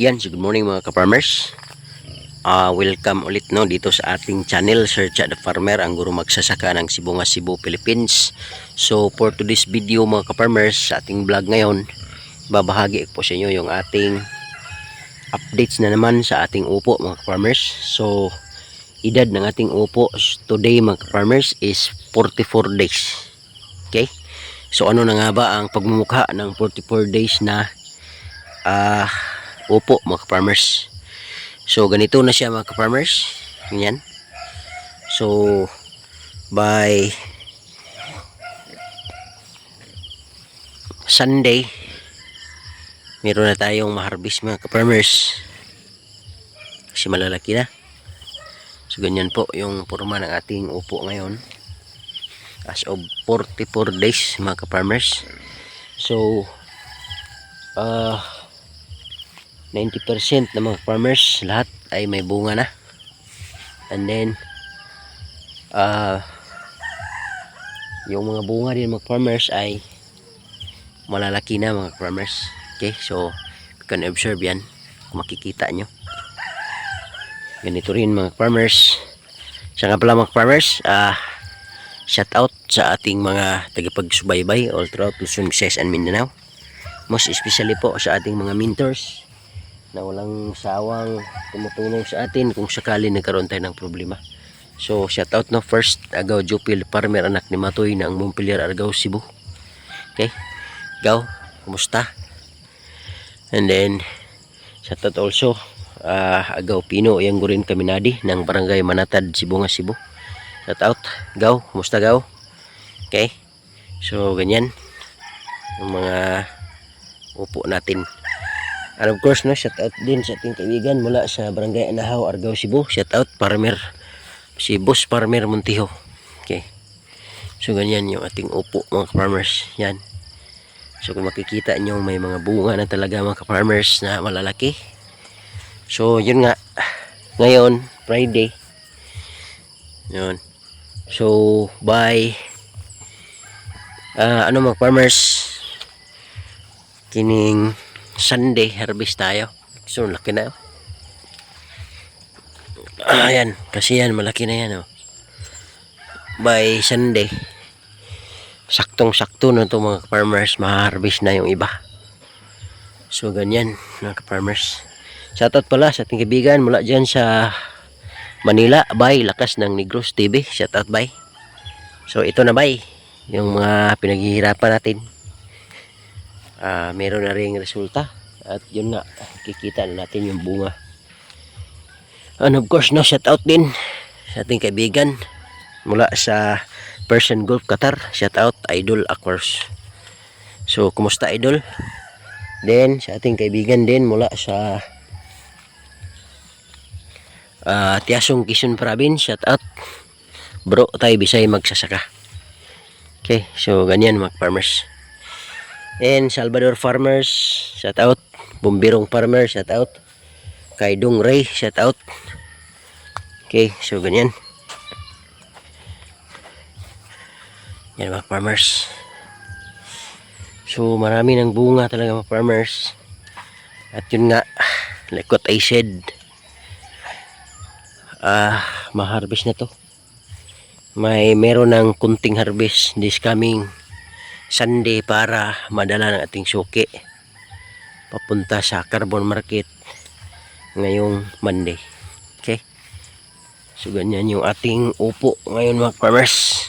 Yan, so good morning mga ka-farmers. Ah, welcome ulit no dito sa ating channel at the Farmer, ang guro magsasaka ng Sibunga Cebu, Philippines. So for today's video mga ka-farmers, sa ating vlog ngayon, babahagi po sa inyo yung ating updates na naman sa ating upo mga ka-farmers. So edad ng ating upo today mga ka-farmers is 44 days. Okay? So ano na nga ba ang pagmumukha ng 44 days na ah upo mga farmers so ganito na siya mga farmers ganyan so by Sunday meron na tayong maharbis mga farmers kasi malalaki na. So ganyan po yung forma ng ating upo ngayon. As of 44 days mga farmers so ah 90% ng mga farmers lahat ay may bunga na. And then ah yung mga bunga din mga farmers ay malalaki na mga farmers. Okay so you can observe yan kung makikita nyo. Ganito rin mga farmers. Siya nga pala mga farmers ah shout out sa ating mga tagapagsubaybay all throughout Luzon, Visayas and Mindanao. Most especially po sa ating mga mentors na walang sawang tumutulong sa atin kung sakali nagkaroon tayo ng problema. So, shout out no first Agaw Jupil Farmer anak ni Matoy na ang Montpelier Argao Cebu. Okay? Gaw, kumusta? And then shout out also uh, Agaw Pino yang gurin Kaminadi ng Barangay Manatad Sibunga Cebu. Shout out Gaw, kumusta Gaw? Okay? So, ganyan yung mga upo natin. And of course, no, shout out din sa ating kaibigan mula sa Barangay Anahaw, Argao, Cebu. Shout out, Farmer, si Boss Farmer Montijo. Okay. So, ganyan yung ating upo, mga farmers. Yan. So, kung makikita nyo, may mga bunga na talaga mga farmers na malalaki. So, yun nga. Ngayon, Friday. Yun. So, by ah, ano mga farmers, kining Sunday harvest tayo. So, laki na. oh. Ayan, kasi yan, malaki na yan. Oh. By Sunday, saktong-sakto na to mga farmers, ma-harvest na yung iba. So, ganyan, mga farmers. Shoutout pala sa ating kaibigan mula dyan sa Manila, bay, lakas ng Negros TV. Shoutout, bay. So, ito na, bay, yung mga pinaghihirapan natin ah meron na ring resulta. At yun nga kikita na natin yung bunga. And of course no shout out din sa ating kaibigan mula sa Persian Gulf Qatar. Shout out Idol Aquars so kumusta Idol? Then sa ating kaibigan din mula sa ah Tiasong Quezon Province. Shout out. Bro tayo bisay magsasaka. Okay so ganyan mga farmers And Salvador Farmers, shout out. Bumbirong Farmer, shout out. Kay Dong Ray, shout out. Okay, so ganyan. Yan mga farmers. So marami ng bunga talaga mga farmers. At yun nga, like what I said, ah, ma-harvest na to. May meron ng kunting harvest this coming Sunday para madala ng ating suki papunta sa carbon market ngayong Monday. Okay? So ganyan yung ating upo ngayon mga farmers.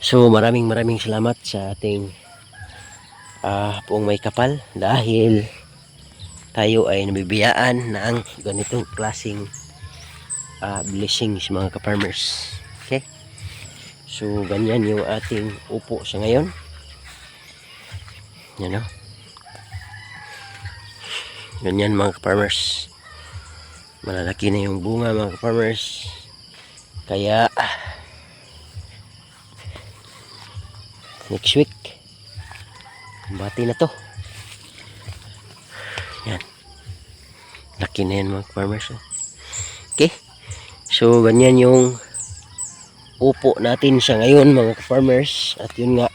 So maraming maraming salamat sa ating ah puong may kapal dahil tayo ay nabibiyaan ng ganitong klasing ah blessings mga ka-farmers. Okay? So ganyan yung ating upo sa ngayon. Yan o. Ganyan mga farmers. Malalaki na yung bunga mga farmers. Kaya next week bati na to. Yan. Laki na yan mga farmers. oh. Okay. So ganyan yung upo natin sa ngayon mga farmers at yun nga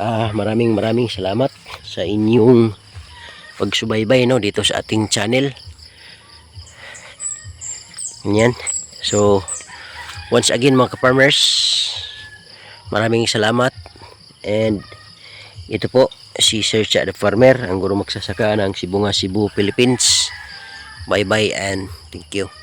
Ah, maraming maraming salamat sa inyong pagsubaybay no dito sa ating channel. Yan. So once again mga ka-farmers, maraming salamat and ito po si Sir Cha the Farmer, ang guro magsasaka ng Sibunga Cebu, Philippines. Bye bye and thank you.